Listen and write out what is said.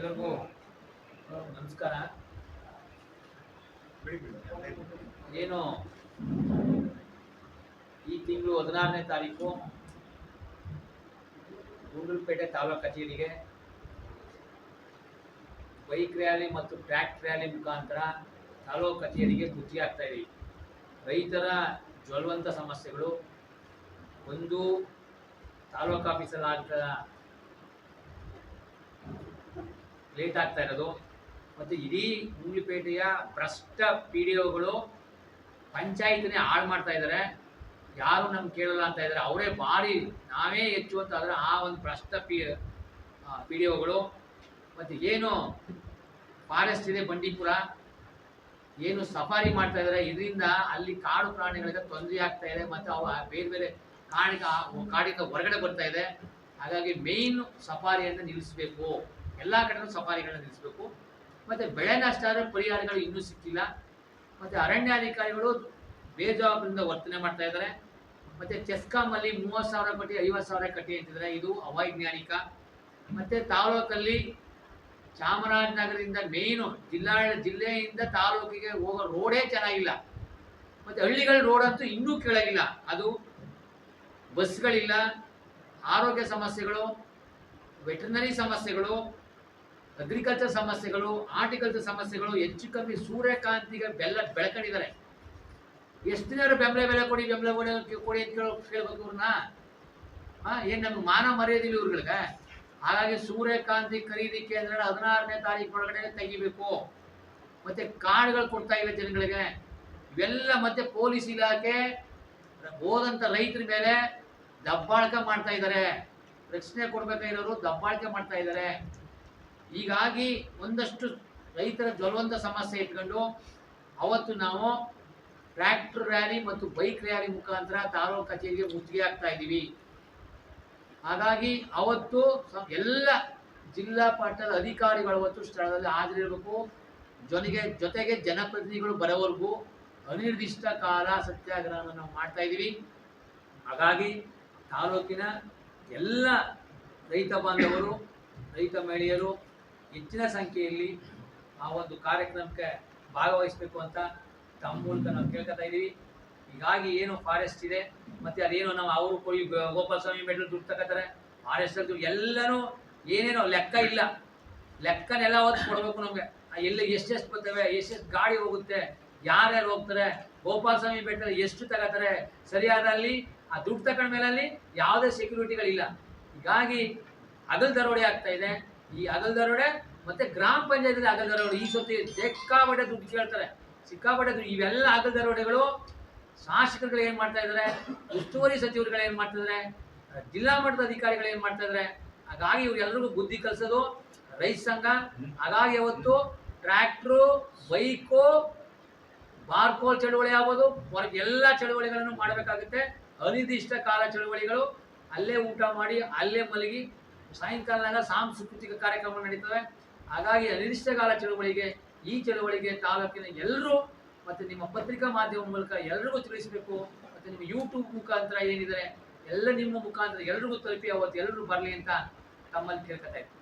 ಎಲ್ಲರಿಗೂ ನಮಸ್ಕಾರ. ಏನು? ಈ ತಿಂಗಳು ಹದಿನಾರನೇ ತಾರೀಕು ಗುಂಡ್ಲುಪೇಟೆ ತಾಲೂಕು ಕಚೇರಿಗೆ ಬೈಕ್ ರ್ಯಾಲಿ ಮತ್ತು ಟ್ರ್ಯಾಕ್ ರ್ಯಾಲಿ ಮುಖಾಂತರ ತಾಲೂಕು ಕಚೇರಿಗೆ ಮುಚ್ಚಿ ಆಗ್ತಾ ಇದೆ ರೈತರ ಜ್ವಲವಂತ ಸಮಸ್ಯೆಗಳು. ಒಂದು ತಾಲೂಕು ಆಫೀಸಲ್ಲಿ ಆಗ್ತಾ ಲೇಟ್ ಆಗ್ತಾ ಇರೋದು. ಮತ್ತು ಇಡೀ ಗುಂಡ್ಲುಪೇಟೆಯ ಭ್ರಷ್ಟ ಪಿ ಡಿ ಒಗಳು ಪಂಚಾಯತ್ನೇ ಹಾಳು ಮಾಡ್ತಾ ಇದ್ದಾರೆ ಯಾರು ನಮ್ಗೆ ಕೇಳಲ್ಲ ಅಂತ ಇದ್ದಾರೆ ಅವರೇ ಭಾರಿ ನಾವೇ ಹೆಚ್ಚು ಅಂತ ಆದರೆ ಆ ಒಂದು ಭ್ರಷ್ಟ ಪಿ ಪಿ ಡಿ ಒಗಳು ಮತ್ತು ಏನು ಫಾರೆಸ್ಟ್ ಇದೆ ಬಂಡೀಪುರ. ಏನು ಸಫಾರಿ ಮಾಡ್ತಾ ಇದ್ದಾರೆ ಇದರಿಂದ ಅಲ್ಲಿ ಕಾಡು ಪ್ರಾಣಿಗಳಿಗೆ ತೊಂದರೆ ಆಗ್ತಾ ಇದೆ. ಮತ್ತು ಅವು ಬೇರೆ ಬೇರೆ ಕಾಡಿಗೆ ಕಾಡಿಂದ ಹೊರಗಡೆ ಬರ್ತಾ ಇದೆ. ಹಾಗಾಗಿ ಮೇಯ್ನ್ ಸಫಾರಿಯನ್ನು ನಿಲ್ಲಿಸಬೇಕು. ಎಲ್ಲ ಕಡೆನೂ ಸಫಾರಿಗಳನ್ನ ನಿಲ್ಲಿಸಬೇಕು. ಮತ್ತು ಬೆಳೆ ನಷ್ಟ ಆದರೆ ಪರಿಹಾರಗಳು ಇನ್ನೂ ಸಿಕ್ಕಿಲ್ಲ. ಮತ್ತು ಅರಣ್ಯಾಧಿಕಾರಿಗಳು ಬೇಜವಾಬ್ದಾರಿಯಿಂದ ವರ್ತನೆ ಮಾಡ್ತಾ ಇದ್ದಾರೆ. ಮತ್ತು ಚೆಸ್ಕಾಮಲ್ಲಿ ಮೂವತ್ತು ಸಾವಿರ ಕಟ್ಟಿ ಐವತ್ತು ಸಾವಿರ ಕಟ್ಟಿ ಅಂತಿದ್ದಾರೆ. ಇದು ಅವೈಜ್ಞಾನಿಕ. ಮತ್ತು ತಾಲೂಕಲ್ಲಿ ಚಾಮರಾಜನಗರದಿಂದ ಮೇಯ್ನು ಜಿಲ್ಲಾ ಜಿಲ್ಲೆಯಿಂದ ತಾಲೂಕಿಗೆ ಹೋಗೋ ರೋಡೇ ಚೆನ್ನಾಗಿಲ್ಲ. ಮತ್ತು ಹಳ್ಳಿಗಳ ರೋಡಂತೂ ಇನ್ನೂ ಕೆಳಗಿಲ್ಲ. ಅದು ಬಸ್ಗಳಿಲ್ಲ. ಆರೋಗ್ಯ ಸಮಸ್ಯೆಗಳು ವೆಟರ್ನರಿ ಸಮಸ್ಯೆಗಳು ಅಗ್ರಿಕಲ್ಚರ್ ಸಮಸ್ಯೆಗಳು ಆರ್ಟಿಕಲ್ಚರ್ ಸಮಸ್ಯೆಗಳು, ಹೆಚ್ಚು ಕಮ್ಮಿ ಸೂರ್ಯಕಾಂತಿಗೆ ಬೆಲ್ಲ ಬೆಳ್ಕೊಂಡಿದ್ದಾರೆ. ಎಷ್ಟು ಜನರು ಬೆಂಬಲ ಬೆಲೆ ಕೊಡಿ, ಬೆಂಬಲ ಕೊಡಿ ಕೊಡಿ ಅಂತ ಕೇಳೋ ಕೇಳ್ಬೇಕು ಇವ್ರನ್ನ. ಏನು ನಮ್ಗೆ ಮಾನ ಮರ್ಯಾದಿಲ್ಲ ಇವ್ರುಗಳಿಗೆ. ಹಾಗಾಗಿ ಸೂರ್ಯಕಾಂತಿ ಖರೀದಿ ಕೇಂದ್ರ ಹದಿನಾರನೇ ತಾರೀಕು ಒಳಗಡೆ ತೆಗಿಬೇಕು. ಮತ್ತೆ ಕಾರ್ಡ್ಗಳು ಕೊಡ್ತಾ ಇವೆ ಜನಗಳಿಗೆ. ಇವೆಲ್ಲ ಮತ್ತೆ ಪೊಲೀಸ್ ಇಲಾಖೆ ಹೋದಂಥ ರೈತರ ಮೇಲೆ ದಬ್ಬಾಳಿಕೆ ಮಾಡ್ತಾ ಇದ್ದಾರೆ. ರಕ್ಷಣೆ ಕೊಡ್ಬೇಕಾಗಿರೋರು ದಬ್ಬಾಳಿಕೆ ಮಾಡ್ತಾ ಇದ್ದಾರೆ. ಹೀಗಾಗಿ ಒಂದಷ್ಟು ರೈತರ ಜ್ವಲವಂತ ಸಮಸ್ಯೆ ಇಟ್ಕೊಂಡು ಅವತ್ತು ನಾವು ಟ್ರ್ಯಾಕ್ಟರ್ ರ್ಯಾಲಿ ಮತ್ತು ಬೈಕ್ ರ್ಯಾಲಿ ಮುಖಾಂತರ ತಾಲೂಕು ಕಚೇರಿಗೆ ಮುತ್ತಿಗೆ ಆಗ್ತಾ ಇದ್ದೀವಿ. ಹಾಗಾಗಿ ಅವತ್ತು ಎಲ್ಲ ಜಿಲ್ಲಾ ಮಟ್ಟದ ಅಧಿಕಾರಿಗಳು ಅವತ್ತು ಸ್ಥಳದಲ್ಲಿ ಹಾಜರಿರಬೇಕು. ಜೊತೆಗೆ ಜೊತೆಗೆ ಜನಪ್ರತಿನಿಧಿಗಳು ಬರೋವರೆಗೂ ಅನಿರ್ದಿಷ್ಟ ಕಾಲ ಸತ್ಯಾಗ್ರಹವನ್ನು ನಾವು ಮಾಡ್ತಾ ಇದ್ದೀವಿ. ಹಾಗಾಗಿ ತಾಲೂಕಿನ ಎಲ್ಲ ರೈತ ಬಾಂಧವರು, ರೈತ ಮಹಿಳೆಯರು ಹೆಚ್ಚಿನ ಸಂಖ್ಯೆಯಲ್ಲಿ ಆ ಒಂದು ಕಾರ್ಯಕ್ರಮಕ್ಕೆ ಭಾಗವಹಿಸಬೇಕು ಅಂತ ತಮ್ಮ ಮೂಲಕ ನಾವು ಕೇಳ್ಕೊತಾ ಇದ್ದೀವಿ. ಹೀಗಾಗಿ ಏನು ಫಾರೆಸ್ಟ್ ಇದೆ, ಮತ್ತೆ ಅದೇನೋ ನಾವು ಅವರು ಕೊಡಿ ಗೋಪಾಲ ಸ್ವಾಮಿ ಮೆಡಲ್ ದುಡ್ಡು ತಗೋತಾರೆ. ಫಾರೆಸ್ಟ್ ದುಡ್ಡು ಎಲ್ಲನೂ ಏನೇನೋ ಲೆಕ್ಕ ಇಲ್ಲ. ಲೆಕ್ಕನೆಲ್ಲ ಓದಿ ಕೊಡಬೇಕು ನಮಗೆ. ಎಲ್ಲಿ ಎಷ್ಟೆಷ್ಟು ಬರ್ತವೆ, ಎಷ್ಟೆಷ್ಟು ಗಾಡಿ ಹೋಗುತ್ತೆ, ಯಾರ್ಯಾರು ಹೋಗ್ತಾರೆ ಗೋಪಾಲ ಸ್ವಾಮಿ ಬೆಟ್ಟದಲ್ಲಿ ಎಷ್ಟು ತಗೋತಾರೆ, ಸರಿಯಾದ ಅಲ್ಲಿ, ಆ ದುಡ್ಡು ತಗೊಂಡ ಮೇಲೆ ಅಲ್ಲಿ ಯಾವುದೇ ಸೆಕ್ಯೂರಿಟಿಗಳಿಲ್ಲ ಹೀಗಾಗಿ ಹಗಲು ದರೋಡೆ ಆಗ್ತಾ ಇದೆ. ಈ ಅಗಲ್ ದರೋಡೆ ಮತ್ತೆ ಗ್ರಾಮ ಪಂಚಾಯತ್ ಅಗಲ್ ದರೋಡೆ ಈ ಸತಿ ಸಿಕ್ಕಾಪಟ್ಟೆ ದುಡ್ಡು ಕೇಳ್ತಾರೆ. ಸಿಕ್ಕಾಪಟ್ಟೆ ದುಡ್ಡು, ಇವೆಲ್ಲ ಅಗಲ್ ದರೋಡೆಗಳು ಶಾಸಕರುಗಳು ಏನ್ ಮಾಡ್ತಾ ಇದಾರೆ? ಉಸ್ತುವಾರಿ ಸಚಿವರುಗಳು ಏನ್ ಮಾಡ್ತಾ ಇದಾರೆ? ಜಿಲ್ಲಾ ಮಟ್ಟದ ಅಧಿಕಾರಿಗಳು ಏನ್ ಮಾಡ್ತಾ ಇದಾರೆ? ಹಾಗಾಗಿ ಇವ್ರೆಲ್ರಿಗೂ ಬುದ್ಧಿ ಕಲಿಸೋದು ರೈತ ಸಂಘ. ಹಾಗಾಗಿ ಅವತ್ತು ಟ್ರ್ಯಾಕ್ಟ್ರು, ಬೈಕು, ಬಾರ್ಕೋಲ್ ಚಳುವಳಿ ಆಗ್ಬೋದು, ಹೊರಗೆ ಎಲ್ಲ ಚಳುವಳಿಗಳನ್ನು ಮಾಡಬೇಕಾಗುತ್ತೆ. ಅನಿರ್ದಿಷ್ಟ ಕಾಲ ಚಳುವಳಿಗಳು ಅಲ್ಲೇ ಊಟ ಮಾಡಿ, ಅಲ್ಲೇ ಮಲಗಿ ಸಾಯಂಕಾಲದಾಗ ಸಾಂಸ್ಕೃತಿಕ ಕಾರ್ಯಕ್ರಮ ನಡೀತವೆ. ಹಾಗಾಗಿ ಅನಿರ್ದಿಷ್ಟಕಾಲ ಚಳುವಳಿಗೆ, ಈ ಚಳುವಳಿಗೆ ತಾಲೂಕಿನ ಎಲ್ಲರೂ ಮತ್ತು ನಿಮ್ಮ ಪತ್ರಿಕಾ ಮಾಧ್ಯಮ ಮೂಲಕ ಎಲ್ರಿಗೂ ತಿಳಿಸಬೇಕು. ಮತ್ತು ನಿಮ್ಮ ಯೂಟ್ಯೂಬ್ ಮುಖಾಂತರ ಏನಿದೆ, ಎಲ್ಲ ನಿಮ್ಮ ಮುಖಾಂತರ ಎಲ್ರಿಗೂ ತಲುಪಿ ಅವತ್ತು ಎಲ್ಲರೂ ಬರಲಿ ಅಂತ ತಮ್ಮಲ್ಲಿ ಕೇಳ್ಕೊತಾ ಇದ್ದೀನಿ